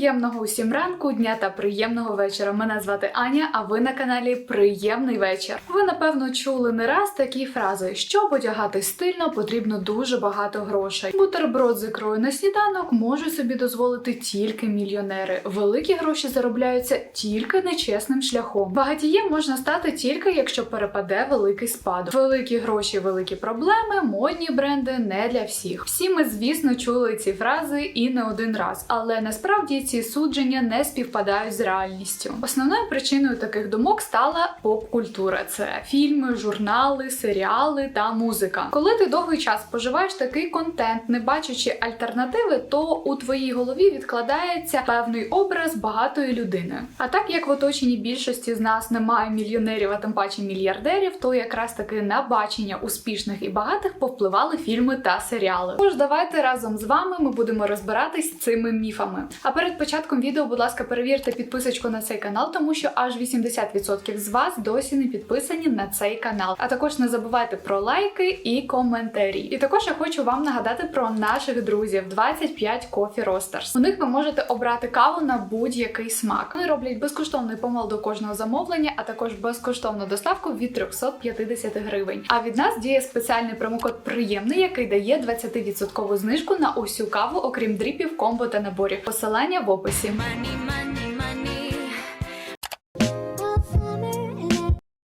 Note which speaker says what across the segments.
Speaker 1: Приємного усім ранку, дня та приємного вечора. Мене звати Аня, а ви на каналі Приємний вечір. Ви напевно чули не раз такі фрази: щоб одягати стильно, потрібно дуже багато грошей. Бутерброд з ікрою на сніданок можуть собі дозволити тільки мільйонери. Великі гроші заробляються тільки нечесним шляхом. Багатієм можна стати тільки якщо перепаде великий спадок. Великі гроші, великі проблеми, модні бренди не для всіх. Всі ми, звісно, чули ці фрази і не один раз, але насправді ці судження не співпадають з реальністю. Основною причиною таких думок стала поп-культура: це фільми, журнали, серіали та музика. Коли ти довгий час споживаєш такий контент, не бачачи альтернативи, то у твоїй голові відкладається певний образ багатої людини. А так як в оточенні більшості з нас немає мільйонерів, а тим паче мільярдерів, то якраз таки на бачення успішних і багатих повпливали фільми та серіали. Тож давайте разом з вами ми будемо розбиратись з цими міфами. А перед початком відео, будь ласка, перевірте підписочку на цей канал, тому що аж 80% з вас досі не підписані на цей канал. А також не забувайте про лайки і коментарі. І також я хочу вам нагадати про наших друзів 25 Coffee Roasters. У них ви можете обрати каву на будь-який смак. Вони роблять безкоштовний помил до кожного замовлення, а також безкоштовну доставку від 350 гривень. А від нас діє спеціальний промокод приємний, який дає 20% знижку на усю каву, окрім дріпів, комбо та наборів. Посилання в описі.
Speaker 2: Money, money,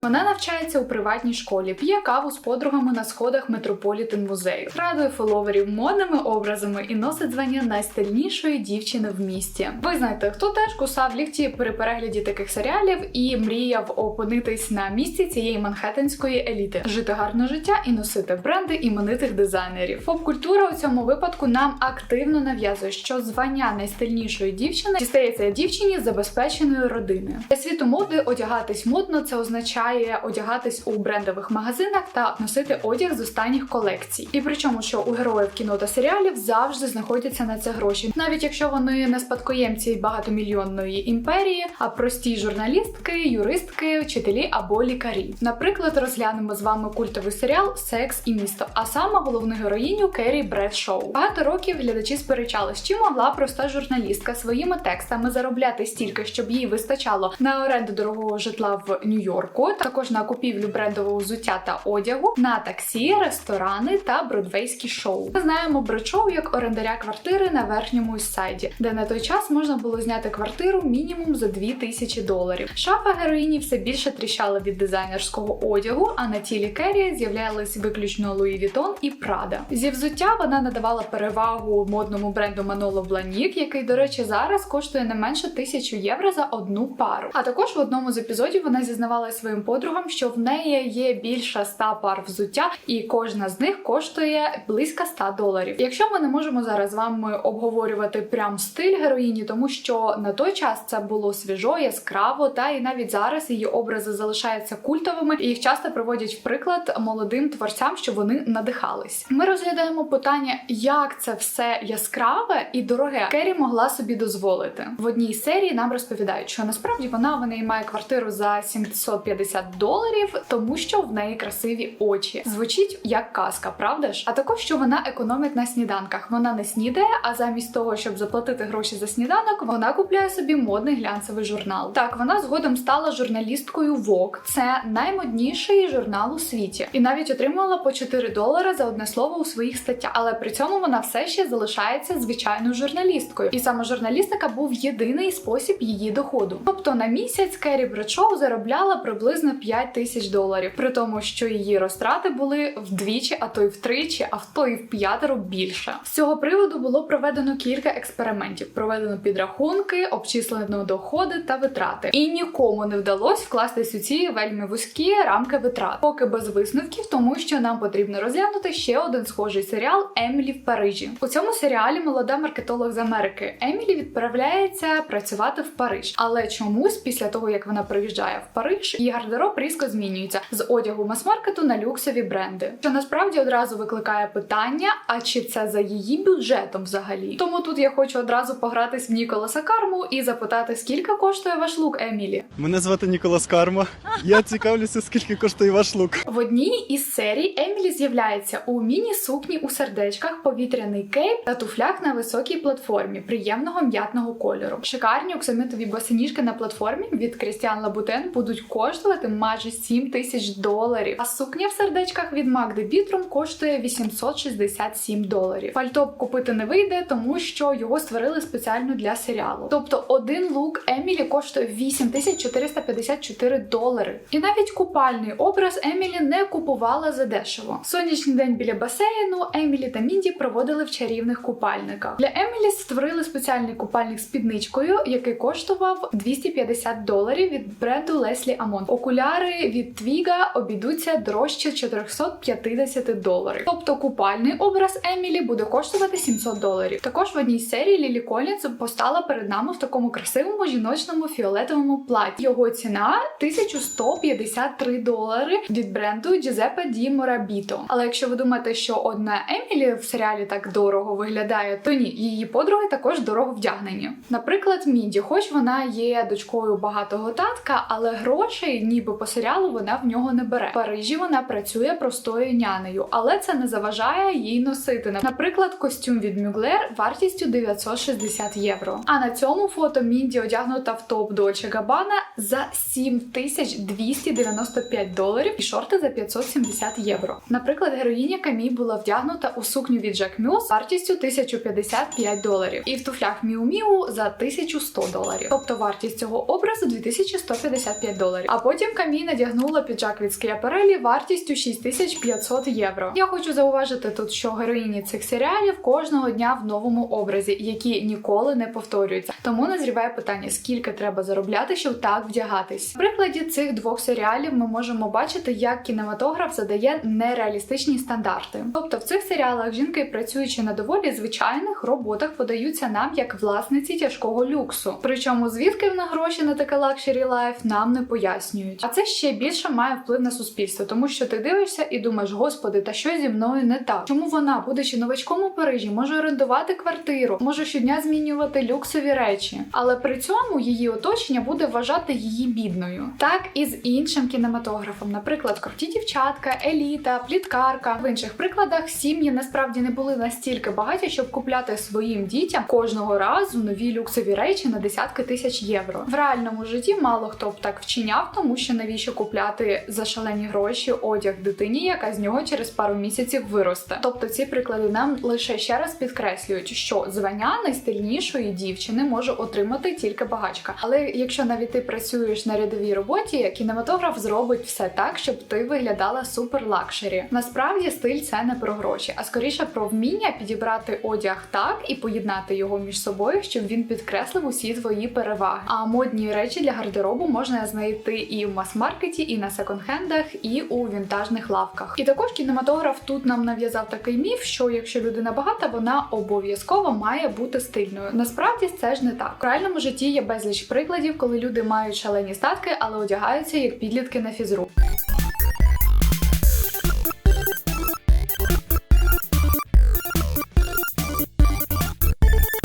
Speaker 1: Вона навчається у приватній школі, п'є каву з подругами на сходах Метрополітен музею, радує фоловерів модними образами і носить звання найстильнішої дівчини в місті. Ви знаєте, хто теж кусав лікті при перегляді таких серіалів і мріяв опинитись на місці цієї манхеттенської еліти, жити гарне життя і носити бренди іменитих дизайнерів. Поп-культура у цьому випадку нам активно нав'язує, що звання найстильнішої дівчини дістається дівчині забезпеченої родини. Для світу моди одягатись модно це означає одягатись у брендових магазинах та носити одяг з останніх колекцій. І причому, що у героїв кіно та серіалів завжди знаходяться на це гроші, навіть якщо вони не спадкоємці багатомільйонної імперії, а прості журналістки, юристки, вчителі або лікарі. Наприклад, розглянемо з вами культовий серіал Секс і місто, а саме головну героїню Керрі Бред Шоу. Багато років глядачі сперечались, чи могла проста журналістка своїми текстами заробляти стільки, щоб їй вистачало на оренду дорогого житла в Нью-Йорку, також на купівлю брендового взуття та одягу, на таксі, ресторани та бродвейські шоу. Ми знаємо Бред-Шоу як орендаря квартири на верхньому сайді, де на той час можна було зняти квартиру мінімум за 2000 доларів. Шафа героїні все більше тріщала від дизайнерського одягу, а на тілі Керрі з'являлись виключно Луї Вітон і Прада. Зі взуття вона надавала перевагу модному бренду Manolo Blahnik, який, до речі, зараз коштує не менше тисячу євро за одну пару. А також в одному з епізодів вона зізнавалася своїм подругам, що в неї є більше 100 пар взуття, і кожна з них коштує близько 100 доларів. Якщо ми не можемо зараз з вами обговорювати прям стиль героїні, тому що на той час це було свіжо, яскраво, та і навіть зараз її образи залишаються культовими, і їх часто проводять в приклад молодим творцям, щоб вони надихались. Ми розглядаємо питання, як це все яскраве і дороге Керрі могла собі дозволити. В одній серії нам розповідають, що насправді вона в неї має квартиру за 750 доларів, тому що в неї красиві очі. Звучить як казка, правда ж? А також що вона економить на сніданках. Вона не снідає, а замість того, щоб заплатити гроші за сніданок, вона купляє собі модний глянцевий журнал. Так, вона згодом стала журналісткою Vogue. Це наймодніший журнал у світі, і навіть отримувала по 4 долари за одне слово у своїх статтях. Але при цьому вона все ще залишається звичайною журналісткою. І саме журналістика був єдиний спосіб її доходу. Тобто на місяць Керрі Бредшоу заробляла приблизно 5 тисяч доларів, при тому, що її розтрати були вдвічі, а то й втричі, а в то й в п'ятеро більше. З цього приводу було проведено кілька експериментів. Проведено підрахунки, обчислено доходи та витрати. І нікому не вдалося вкластись у ці вельми вузькі рамки витрат, поки без висновків, тому що нам потрібно розглянути ще один схожий серіал Емілі в Парижі. У цьому серіалі молода маркетолог з Америки Емілі відправляється працювати в Париж, але чомусь після того як вона приїжджає в Париж, її гардероб різко змінюється з одягу мас-маркету на люксові бренди, що насправді одразу викликає питання: а чи це за її бюджетом взагалі? Тому тут я хочу одразу погратись в Ніколаса Карму і запитати, скільки коштує ваш лук, Емілі?
Speaker 3: Мене звати Ніколас Карма. Я цікавлюся, скільки коштує ваш лук.
Speaker 1: В одній із серій Емілі з'являється у міні-сукні у сердечках, повітряний кейп та туфлях на високій платформі приємного м'ятного кольору. Шикарні оксамитові босоніжки на платформі від Крістіан Лабутен будуть коштувати майже 7 тисяч доларів. А сукня в сердечках від Магди Бітрум коштує 867 доларів. Пальто купити не вийде, тому що його створили спеціально для серіалу. Тобто один лук Емілі коштує 8454 долари. І навіть купальний образ Емілі не купувала за дешево. Сонячний день біля басейну Емілі та Мінді проводили в чарівних купальниках. Для Емілі створили спеціальний купальник з підничкою, який коштував 250 доларів від бренду Леслі Амон. Окуляри від Твіга обійдуться дорожче 450 доларів. Тобто купальний образ Емілі буде коштувати 700 доларів. Також в одній серії Лілі Колінс постала перед нами в такому красивому жіночному фіолетовому платі. Його ціна 1153 долари від бренду Giuseppe Di Morabito. Але якщо ви думаєте, що одна Емілі в серіалі так дорого виглядає, то ні, її подруги також дорого вдягнені. Наприклад, Мінді, хоч вона є дочкою багатого татка, але грошей, ніби по серіалу, вона в нього не бере. В Парижі вона працює простою нянею, але це не заважає їй носити. Наприклад, костюм від Мюглер вартістю 960 євро. А на цьому фото Мінді одягнута в топ Dolce Gabbana за 7295 доларів і шорти за 570 євро. Наприклад, героїня Камі була вдягнута у сукню від Jack Muse вартістю 1055 доларів і в туфлях Міу Міу за 1100 доларів. Тобто вартість цього образу 2155 доларів. А потім Камі надягнула піджак від Скіаперелі вартістю 6500 євро. Я хочу зауважити тут, що героїні цих серіалів кожного дня в новому образі, які ніколи не повторюються. Тому назріває питання, скільки треба заробляти, щоб так вдягатись. В прикладі цих двох серіалів ми можемо бачити, як кінематограф задає нереалістичні стандарти. Тобто в цих серіалах жінки, працюючи на доволі звичайних роботах, подаються нам як власниці тяжкого люксу. Причому звідки в них гроші на таке лакшері лайф нам не пояснюють. А це ще більше має вплив на суспільство, тому що ти дивишся і думаєш, господи, та що зі мною не так? Чому вона, будучи новачком у Парижі, може орендувати квартиру, може щодня змінювати люксові речі, але при цьому її оточення буде вважати її бідною. Так і з іншим кінематографом, наприклад, круті дівчатка, еліта, пліткарка. В інших прикладах сім'ї насправді не були настільки багаті, щоб купляти своїм дітям кожного разу нові люксові речі на десятки тисяч євро. В реальному житті мало хто б так вчиняв, тому що навіщо купляти за шалені гроші одяг дитині, яка з нього через пару місяців виросте. Тобто ці приклади нам лише ще раз підкреслюють, що звання найстильнішої дівчини може отримати тільки багачка. Але якщо навіть ти працюєш на рядовій роботі, кінематограф зробить все так, щоб ти виглядала супер лакшері. Насправді стиль це не про гроші, а скоріше про вміння підібрати одяг так і поєднати його між собою, щоб він підкреслив усі твої переваги. А модні речі для гардеробу можна знайти і в мас-маркеті, і на секонд-хендах, і у вінтажних лавках. І також кінематограф тут нам нав'язав такий міф, що якщо людина багата, вона обов'язково має бути стильною. Насправді це ж не так. В реальному житті є безліч прикладів, коли люди мають шалені статки, але одягаються як підлітки на фізру.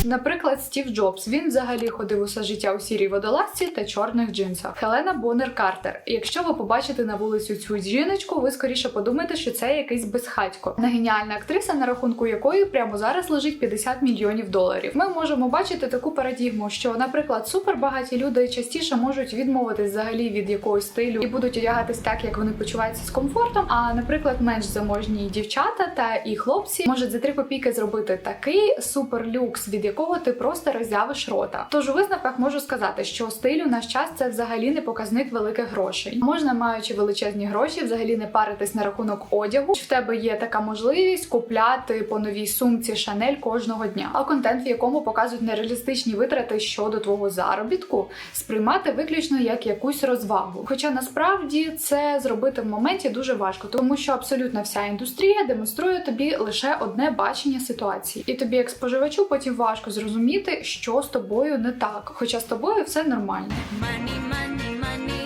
Speaker 1: Наприклад, Стів Джобс. Він взагалі ходив усе життя у сірій водолазці та чорних джинсах. Хелена Боннер Картер. Якщо ви побачите на вулицю цю жіночку, ви скоріше подумаєте, що це якийсь безхатько. Не геніальна актриса, на рахунку якої прямо зараз лежить 50 мільйонів доларів. Ми можемо бачити таку парадігму, що, наприклад, супербагаті люди частіше можуть відмовитись взагалі від якогось стилю і будуть одягатись так, як вони почуваються з комфортом. А, наприклад, менш заможні дівчата та і хлопці можуть за 3 копійки зробити такий суперлюкс, від якого ти просто роззявиш рота. Тож у висновках можу сказати, що стиль у наш час це взагалі не показник великих грошей. Можна, маючи величезні гроші, взагалі не паритись на рахунок одягу. В тебе є така можливість купляти по новій сумці Шанель кожного дня. А контент, в якому показують нереалістичні витрати щодо твого заробітку, сприймати виключно як якусь розвагу. Хоча насправді це зробити в моменті дуже важко, тому що абсолютно вся індустрія демонструє тобі лише одне бачення ситуації, і тобі, як споживачу, потім важко зрозуміти, що з тобою не так, хоча з тобою все нормально.
Speaker 2: Money, money, money.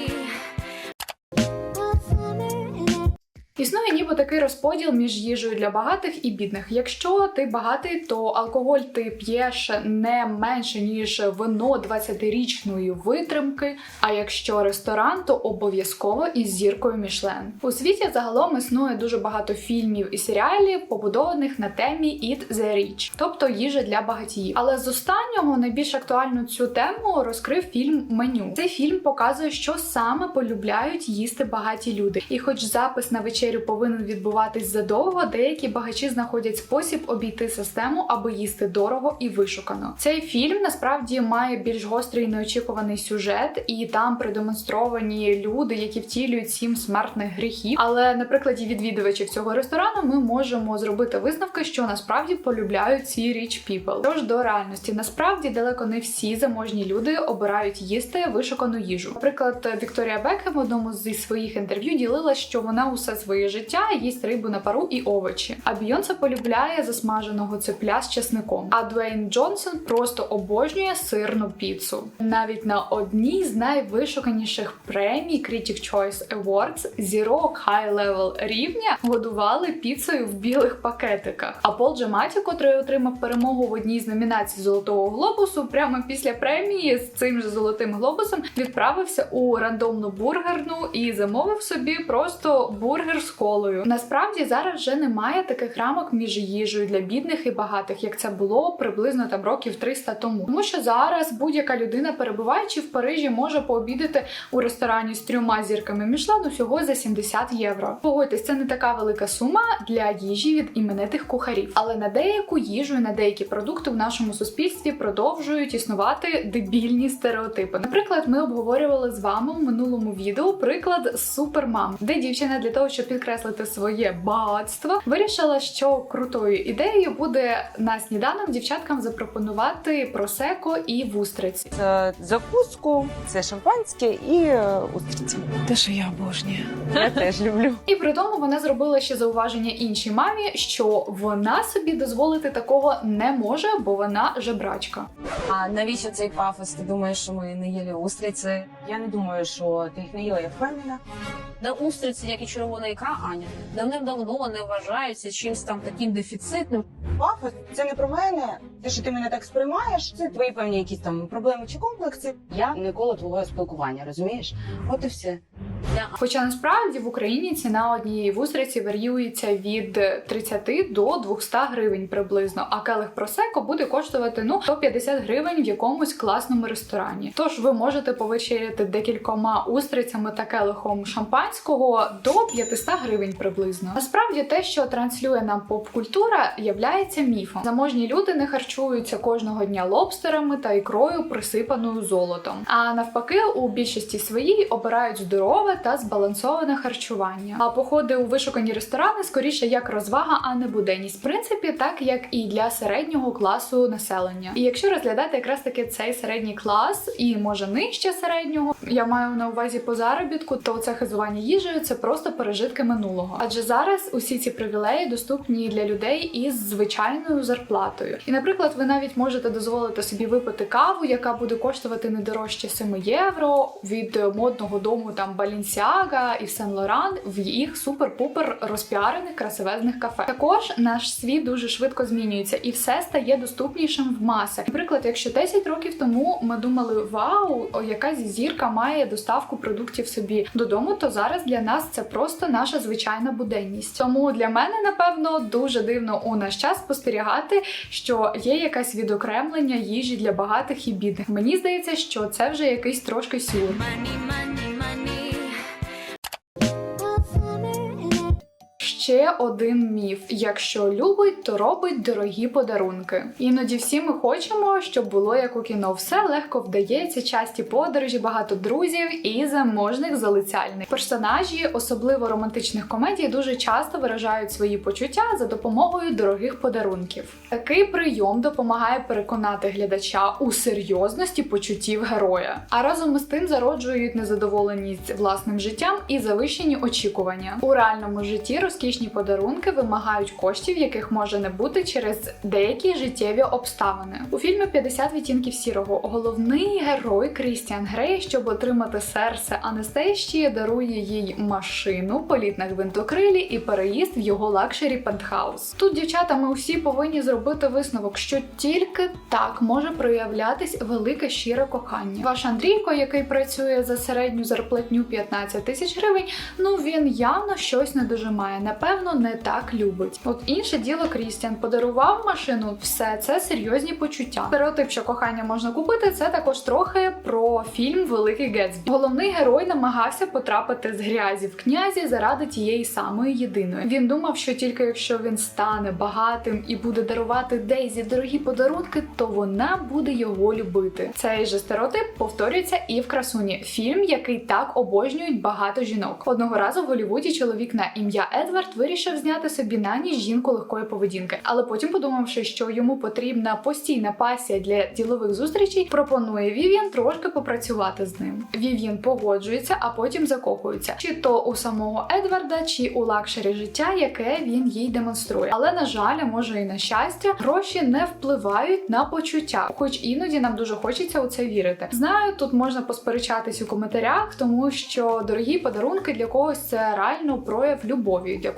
Speaker 1: Існує ніби такий розподіл між їжею для багатих і бідних. Якщо ти багатий, то алкоголь ти п'єш не менше ніж вино 20-річної витримки. А якщо ресторан, то обов'язково із зіркою Мішлен. У світі загалом існує дуже багато фільмів і серіалів, побудованих на темі Eat the Rich, тобто їжа для багатіїв. Але з останнього найбільш актуальну цю тему розкрив фільм Меню. Цей фільм показує, що саме полюбляють їсти багаті люди. І хоч запис на вечерю повинен відбуватись задовго, деякі багачі знаходять спосіб обійти систему, аби їсти дорого і вишукано. Цей фільм насправді має більш гострий неочікуваний сюжет, і там продемонстровані люди, які втілюють сім смертних гріхів. Але на прикладі відвідувачів цього ресторану ми можемо зробити висновки, що насправді полюбляють ці rich people. Тож до реальності насправді далеко не всі заможні люди обирають їсти вишукану їжу. Наприклад, Вікторія Бекхем в одному зі своїх інтерв'ю ділила, що вона усе своє життя їсть рибу на пару і овочі. А Бійонсе полюбляє засмаженого цепля з чесником. А Дуейн Джонсон просто обожнює сирну піцу. Навіть на одній з найвишуканіших премій Critic Choice Awards зірок High Level рівня годували піцею в білих пакетиках. А Пол Джематі, котрий отримав перемогу в одній з номінацій Золотого глобусу, прямо після премії з цим же золотим глобусом відправився у рандомну бургерну і замовив собі просто бургер з колою. Насправді зараз вже немає таких рамок між їжею для бідних і багатих, як це було приблизно там років 300 тому. Тому що зараз будь-яка людина, перебуваючи в Парижі, може пообідати у ресторані з трьома зірками Мішлен усього за 70 євро. Погодьтесь, це не така велика сума для їжі від іменитих кухарів. Але на деяку їжу і на деякі продукти в нашому суспільстві продовжують існувати дебільні стереотипи. Наприклад, ми обговорювали з вами у минулому відео приклад супермам, де дівчина для того, щоб підкреслити своє багатство, вирішила, що крутою ідеєю буде на сніданок дівчаткам запропонувати просеко і вустриці.
Speaker 4: Це закуску, це шампанське і е, устриці.
Speaker 5: Те, що я обожнюю.
Speaker 4: Я теж люблю.
Speaker 1: І при тому вона зробила ще зауваження іншій мамі, що вона собі дозволити такого не може, бо вона жебрачка.
Speaker 6: А навіщо цей пафос? Ти думаєш, що ми не їли устриці?
Speaker 4: Я не думаю, що ти їх не їла, я впевнена.
Speaker 7: Да устриці, як і червона ікра, Аня, давним-давно не вважаються чимось там таким дефіцитним.
Speaker 4: Пафос, це не про мене. Те, що ти мене так сприймаєш, це твої певні якісь там проблеми чи комплекси. Я ніколи твого спілкування, розумієш? От і все.
Speaker 1: Хоча насправді в Україні ціна однієї вустриці варіюється від 30 до 200 гривень приблизно, а келих просеко буде коштувати ну 150 гривень в якомусь класному ресторані. Тож ви можете повечеряти декількома устрицями та келихом шампанського до 500 гривень приблизно. Насправді те, що транслює нам поп-культура, являється міфом. Заможні люди не харчуються кожного дня лобстерами та ікрою, присипаною золотом. А навпаки, у більшості своїй обирають здорове та збалансоване харчування. А походи у вишукані ресторани скоріше як розвага, а не буденність. В принципі, так як і для середнього класу населення. І якщо розглядати якраз таки цей середній клас і може нижче середнього, я маю на увазі по заробітку, то це хизування їжею це просто пережитки минулого. Адже зараз усі ці привілеї доступні для людей із звичайною зарплатою. І, наприклад, ви навіть можете дозволити собі випити каву, яка буде коштувати не дорожче 7 євро від модного дому там Balenciaga і Saint Laurent в їх супер-пупер розпіарених красивезних кафе. Також наш світ дуже швидко змінюється і все стає доступнішим в масах. Наприклад, якщо 10 років тому ми думали, вау, якась зірка має доставку продуктів собі додому, то зараз для нас це просто наша звичайна буденність. Тому для мене, напевно, дуже дивно у наш час спостерігати, що є якась відокремлення їжі для багатих і бідних. Мені здається, що це вже якийсь трошки сюр. Ще один міф: якщо любить, то робить дорогі подарунки. Іноді всі ми хочемо, щоб було як у кіно. Все легко вдається, часті подорожі, багато друзів і заможних залицяльних. Персонажі, особливо романтичних комедій, дуже часто виражають свої почуття за допомогою дорогих подарунків. Такий прийом допомагає переконати глядача у серйозності почуттів героя, а разом із тим зароджують незадоволеність власним життям і завищені очікування. У реальному житті розкішні новорічні подарунки вимагають коштів, яких може не бути через деякі життєві обставини. У фільмі «50 відтінків сірого головний герой Крістіан Грей, щоб отримати серце Анестещії, дарує їй машину, політ на гвинтокрилі і переїзд в його лакшері пентхаус. Тут дівчата, ми усі повинні зробити висновок, що тільки так може проявлятись велике щире кохання. Ваш Андрійко, який працює за середню зарплатню 15 тисяч гривень, ну він явно щось не дожимає. Напевно, не так любить. От інше діло Крістіан подарував машину, все це серйозні почуття. Стереотип, що кохання можна купити, це також трохи про фільм Великий Гетсбі. Головний герой намагався потрапити з грязі в князі заради тієї самої єдиної. Він думав, що тільки якщо він стане багатим і буде дарувати Дейзі дорогі подарунки, то вона буде його любити. Цей же стереотип повторюється і в красуні. Фільм, який так обожнюють багато жінок. Одного разу в Голлівуді чоловік на ім'я Едвард вирішив зняти собі на ніч жінку легкої поведінки, але потім, подумавши, що йому потрібна постійна пасія для ділових зустрічей, пропонує Вів'ян трошки попрацювати з ним. Вів'ян погоджується, а потім закохується, чи то у самого Едварда, чи у лакшері життя, яке він їй демонструє. Але на жаль, а може і на щастя, гроші не впливають на почуття, хоч іноді нам дуже хочеться у це вірити. Знаю, тут можна посперечатись у коментарях, тому що дорогі подарунки для когось це реально прояв любові, для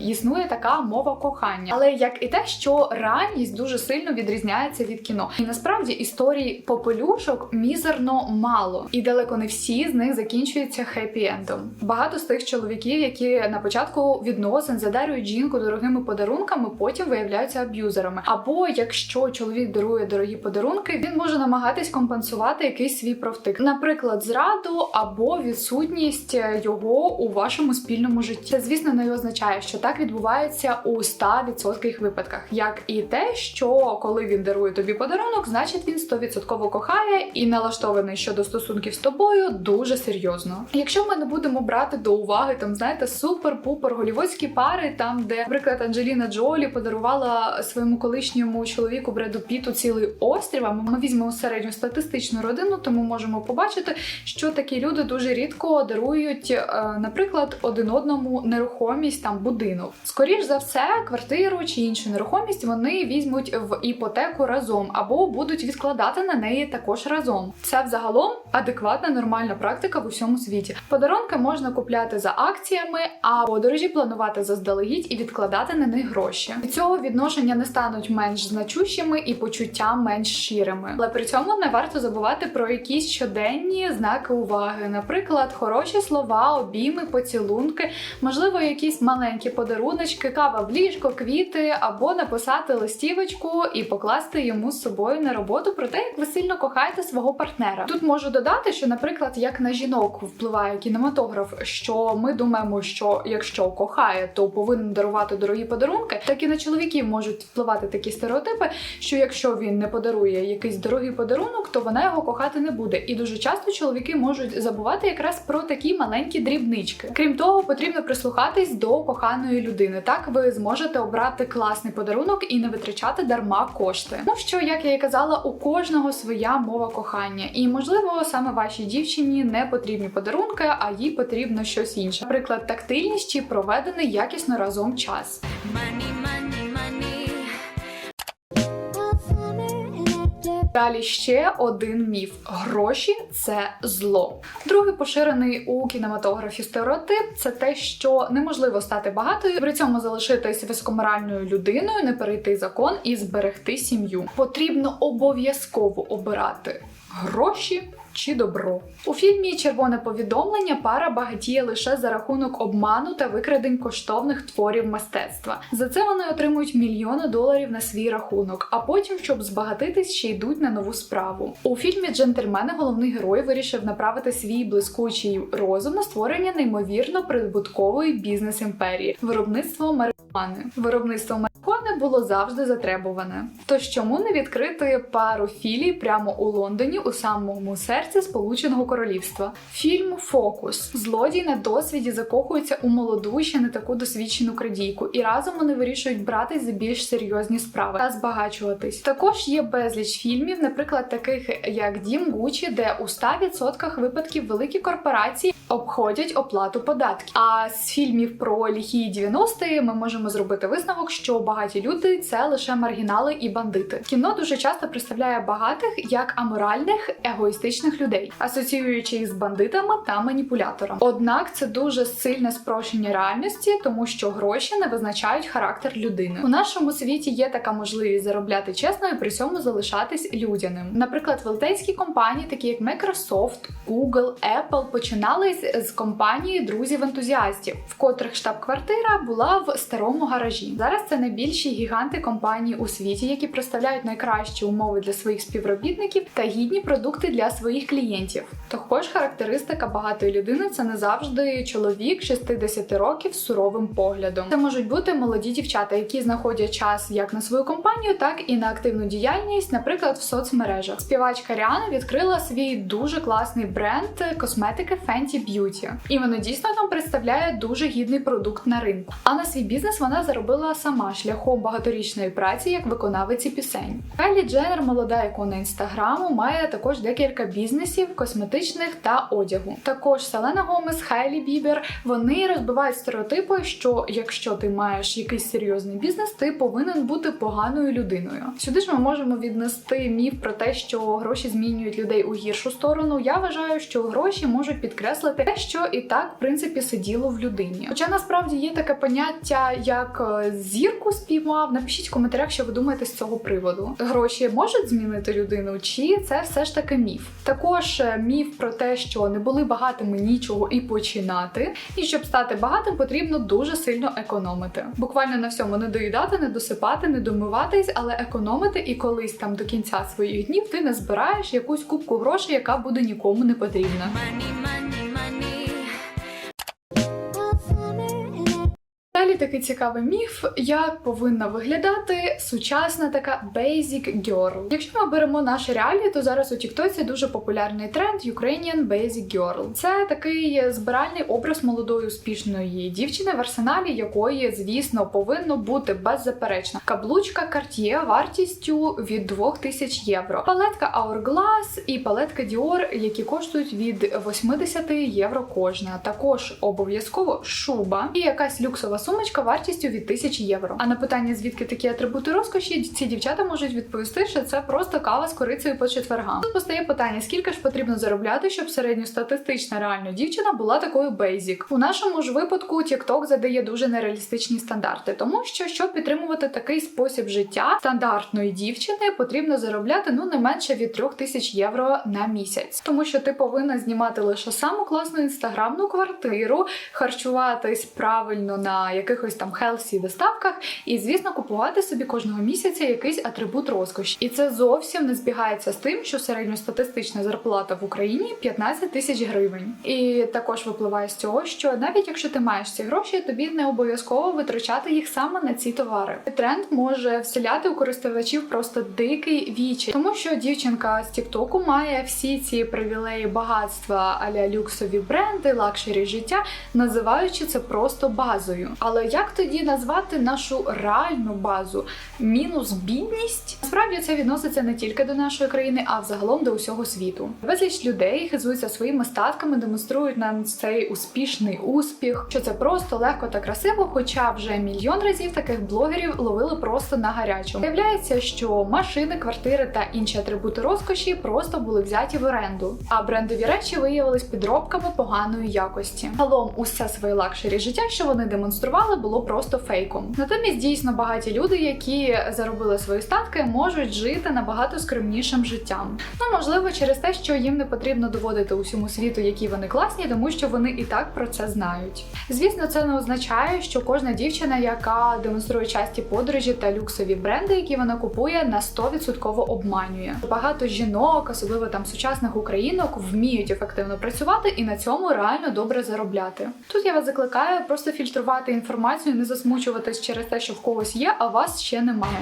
Speaker 1: існує така мова кохання. Але як і те, що реальність дуже сильно відрізняється від кіно, і насправді історій попелюшок мізерно мало, і далеко не всі з них закінчуються хеппі-ендом. Багато з тих чоловіків, які на початку відносин задарюють жінку дорогими подарунками, потім виявляються аб'юзерами. Або якщо чоловік дарує дорогі подарунки, він може намагатись компенсувати якийсь свій профтик, наприклад, зраду або відсутність його у вашому спільному житті. Це, звісно, не означає, що так відбувається у 100% випадках, як і те, що коли він дарує тобі подарунок, значить він 100% кохає і налаштований щодо стосунків з тобою дуже серйозно. Якщо ми не будемо брати до уваги там, знаєте, супер-пупер голівудські пари, там де, наприклад, Анджеліна Джолі подарувала своєму колишньому чоловіку Бреду Піту цілий острів. А ми візьмемо середню статистичну родину, тому можемо побачити, що такі люди дуже рідко дарують, е, наприклад, один одному нерухомість там будинок. Скоріш за все, квартиру чи іншу нерухомість вони візьмуть в іпотеку разом або будуть відкладати на неї також разом. Це взагалом адекватна нормальна практика в усьому світі. Подарунки можна купляти за акціями, а подорожі планувати заздалегідь і відкладати на них гроші. Від цього відношення не стануть менш значущими і почуття менш щирими. Але при цьому не варто забувати про якісь щоденні знаки уваги, наприклад, хороші слова, обійми, поцілунки, можливо, якісь маленькі подаруночки, кава в ліжко, квіти, або написати листівочку і покласти йому з собою на роботу про те, як ви сильно кохаєте свого партнера. Тут можу додати, що, наприклад, як на жінок впливає кінематограф, що ми думаємо, що якщо кохає, то повинен дарувати дорогі подарунки, так і на чоловіків можуть впливати такі стереотипи, що якщо він не подарує якийсь дорогий подарунок, то вона його кохати не буде. І дуже часто чоловіки можуть забувати якраз про такі маленькі дрібнички. Крім того, потрібно прислухатись до коханої людини. Так ви зможете обрати класний подарунок і не витрачати дарма кошти. Тому що, як я і казала, у кожного своя мова кохання, і можливо саме вашій дівчині не потрібні подарунки, а їй потрібно щось інше, наприклад, тактильність чи проведений якісно разом час.
Speaker 2: Money, money.
Speaker 1: Далі ще один міф: гроші це зло. Другий поширений у кінематографі стереотип це те, що неможливо стати багатою, при цьому залишитись високоморальною людиною, не перейти закон і зберегти сім'ю. Потрібно обов'язково обирати гроші. Чи добро у фільмі Червоне повідомлення пара багатіє лише за рахунок обману та викрадень коштовних творів мистецтва. За це вони отримують мільйони доларів на свій рахунок, а потім, щоб збагатитись, ще йдуть на нову справу. У фільмі Джентльмени головний герой вирішив направити свій блискучий розум на створення неймовірно прибуткової бізнес імперії виробництво марихуани. Виробництво марихуани було завжди затребуване. Тож чому не відкрити пару філій прямо у Лондоні у самому серці Сполученого Королівства? Фільм Фокус злодій на досвіді закохується у молоду, ще не таку досвідчену крадійку, і разом вони вирішують братись за більш серйозні справи та збагачуватись. Також є безліч фільмів, наприклад, таких як Дім Гучі, де у 100% випадків великі корпорації обходять оплату податків. А з фільмів про ліхі 90-ті ми можемо зробити висновок, що багаті люди це лише маргінали і бандити. Кіно дуже часто представляє багатих як аморальних, егоїстичних людей, асоціюючи їх з бандитами та маніпуляторами. Однак це дуже сильне спрощення реальності, тому що гроші не визначають характер людини. У нашому світі є така можливість заробляти чесно і при цьому залишатись людяним. Наприклад, велетенські компанії, такі як Microsoft, Google, Apple, починали з, з компанії друзів-ентузіастів, в котрих штаб-квартира була в старому гаражі. Зараз це найбільші гіганти компаній у світі, які представляють найкращі умови для своїх співробітників та гідні продукти для своїх клієнтів. Також характеристика багатої людини це не завжди чоловік 60 років з суровим поглядом. Це можуть бути молоді дівчата, які знаходять час як на свою компанію, так і на активну діяльність, наприклад, в соцмережах. Співачка Ріана відкрила свій дуже класний бренд косметики Fenty Beauty. І вона дійсно там представляє дуже гідний продукт на ринку. А на свій бізнес вона заробила сама шляхом багаторічної праці як виконавиці пісень. Кайлі Дженнер, молода ікона інстаграму, має також декілька бізнесів косметичних та одягу. Також Селена Гомес, Хайлі Бібер. Вони розбивають стереотипи, що якщо ти маєш якийсь серйозний бізнес, ти повинен бути поганою людиною. Сюди ж ми можемо віднести міф про те, що гроші змінюють людей у гіршу сторону. Я вважаю, що гроші можуть підкреслити те, що і так в принципі сиділо в людині. Хоча насправді є таке поняття, як е, зірку спіймав. Напишіть в коментарях, що ви думаєте з цього приводу. Гроші можуть змінити людину, чи це все ж таки міф? Також е, міф про те, що не були багатими нічого і починати. І щоб стати багатим, потрібно дуже сильно економити. Буквально на всьому не доїдати, не досипати, не домиватись, але економити і колись там до кінця своїх днів ти не збираєш якусь кубку грошей, яка буде нікому не потрібна. Далі такий цікавий міф, як повинна виглядати сучасна така basic girl. Якщо ми беремо наші реалії, то зараз у Тіктоці дуже популярний тренд Ukrainian Basic Girl. Це такий збиральний образ молодої успішної дівчини, в арсеналі якої, звісно, повинно бути беззаперечно каблучка Cartier вартістю від 2000 євро, палетка Hourglass і палетка Dior, які коштують від 80 євро кожна. Також обов'язково шуба і якась люксова сумочка вартістю від 1000 євро. А на питання, звідки такі атрибути розкоші, ці дівчата можуть відповісти, що це просто кава з корицею по четвергам. Тут постає питання: скільки ж потрібно заробляти, щоб середньостатистична реально дівчина була такою бейзік. У нашому ж випадку TikTok задає дуже нереалістичні стандарти, тому що щоб підтримувати такий спосіб життя стандартної дівчини, потрібно заробляти ну не менше від 3000 євро на місяць, тому що ти повинна знімати лише саму класну інстаграмну квартиру, харчуватись правильно на якихось там хелсі доставках, і звісно, купувати собі кожного місяця якийсь атрибут розкоші. І це зовсім не збігається з тим, що середньостатистична зарплата в Україні 15 тисяч гривень. І також випливає з цього, що навіть якщо ти маєш ці гроші, тобі не обов'язково витрачати їх саме на ці товари. Тренд може вселяти у користувачів просто дикий вічі, тому що дівчинка з Тіктоку має всі ці привілеї багатства аля люксові бренди, лакшері життя, називаючи це просто базою. Але як тоді назвати нашу реальну базу? Мінус бідність? Насправді це відноситься не тільки до нашої країни, а взагалом до усього світу. Безліч людей хизуються своїми статками, демонструють нам цей успішний успіх, що це просто легко та красиво. Хоча вже мільйон разів таких блогерів ловили просто на гарячому. Виявляється, що машини, квартири та інші атрибути розкоші просто були взяті в оренду, а брендові речі виявились підробками поганої якості. Загалом усе своє лакшері життя, що вони демонстрували, було просто фейком. Натомість дійсно багаті люди, які заробили свої статки, можуть жити набагато скромнішим життям. Ну можливо, через те, що їм не потрібно доводити усьому світу, які вони класні, тому що вони і так про це знають. Звісно, це не означає, що кожна дівчина, яка демонструє часті подорожі та люксові бренди, які вона купує, на 100% обманює. Багато жінок, особливо там сучасних українок, вміють ефективно працювати і на цьому реально добре заробляти. Тут я вас закликаю просто фільтрувати інформацію, не засмучуватись через те, що в когось є, а вас ще немає.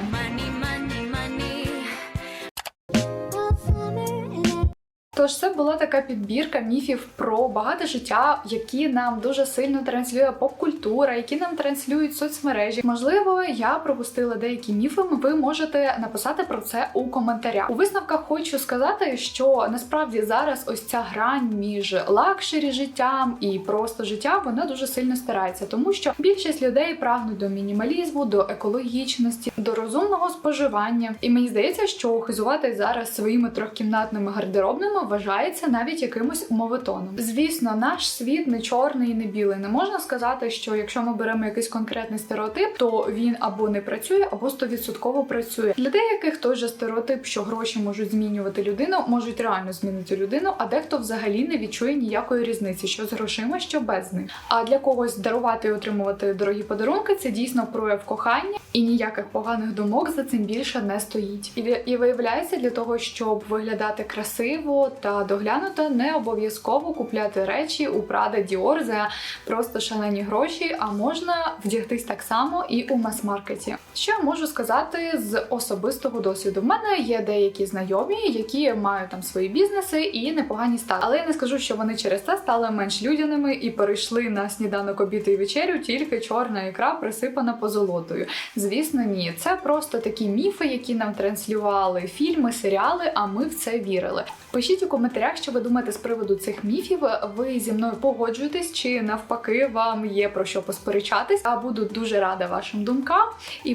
Speaker 1: Тож це була така підбірка міфів про багате життя, які нам дуже сильно транслює поп-культура, які нам транслюють соцмережі. Можливо, я пропустила деякі міфи. Ви можете написати про це у коментарях. У висновках хочу сказати, що насправді зараз ось ця грань між лакшері життям і просто життям вона дуже сильно стирається, тому що більшість людей прагнуть до мінімалізму, до екологічності, до розумного споживання. І мені здається, що хизувати зараз своїми трьохкімнатними гардеробними вважається навіть якимось моветоном. Звісно, наш світ не чорний і не білий. Не можна сказати, що якщо ми беремо якийсь конкретний стереотип, то він або не працює, або 100% працює. Для деяких той же стереотип, що гроші можуть змінювати людину, можуть реально змінити людину, а дехто взагалі не відчує ніякої різниці, що з грошима, що без них. А для когось дарувати і отримувати дорогі подарунки це дійсно прояв кохання, і ніяких поганих думок за цим більше не стоїть. І, і виявляється, для того, щоб виглядати красиво та доглянута. не обов'язково купляти речі у Prada Dior за просто шалені гроші, а можна вдягтись так само і у мас-маркеті. Що я можу сказати з особистого досвіду? В мене є деякі знайомі, які мають там свої бізнеси і непогані стати. Але я не скажу, що вони через це стали менш людяними і перейшли на сніданок обід і вечерю тільки чорна ікра присипана позолотою. Звісно, ні, це просто такі міфи, які нам транслювали фільми, серіали, а ми в це вірили. Пишіть у коментарях, що ви думаєте з приводу цих міфів. Ви зі мною погоджуєтесь, чи навпаки вам є про що посперечатись. А буду дуже рада вашим думкам і